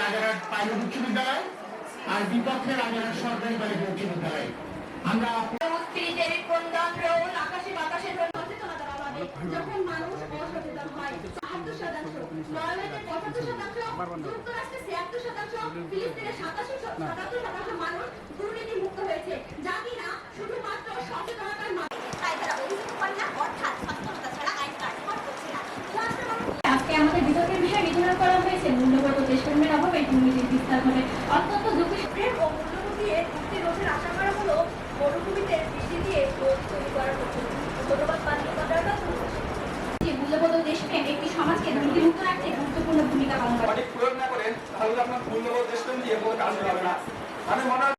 Rajarhat pilot উচ্চ বিদ্যালয় আর বিপক্ষে রাজারহাট সরকারি বালিকা উচ্চ বিদ্যালয় আমরা স্ত্রীদের ক্রন্দন রোল আকাশে বাতাসে সচেতনতার অভাবে যখন মানুষ অসচেতন হয় বাহাত্তর শতাংশ নরওয়েতে পঁচাত্তর শতাংশ যুক্তরাষ্ট্রে ছিয়াত্তর শতাংশ ফিলিস্তিনে সাতাশি সাতাত্তর শতাংশ মানুষ দুর্নীতি মুক্ত হয়েছে। যা কিনা শুধুমাত্র সচেতনতার মাধ্যমে। তাই তারা অভিযোগ করে না অর্থাৎ সচেতনতা ছাড়া আইন কার্যকর করছে না। আজকে আমাদের বিতর্কের পেয়েছেন মূল্যবোধ দেশপ্রেমের অভাবে দুর্নীতির বিস্তার ঘটে অত্যন্ত দুঃখী প্রেম ও মূল্যবোধ মুক্তি রোধের আশা করা হলো মরুভূমিতে বৃষ্টি দিয়ে তৈরি করা হতো ধন্যবাদ একটি সমাজকে দুর্নীতিমুক্ত রাখতে গুরুত্বপূর্ণ ভূমিকা পালন করে। প্রয়োগ না করেন তাহলে আপনার মূল্যবোধ দেশপ্রেম দিয়ে কোনো কাজ হবে না। মানে মনে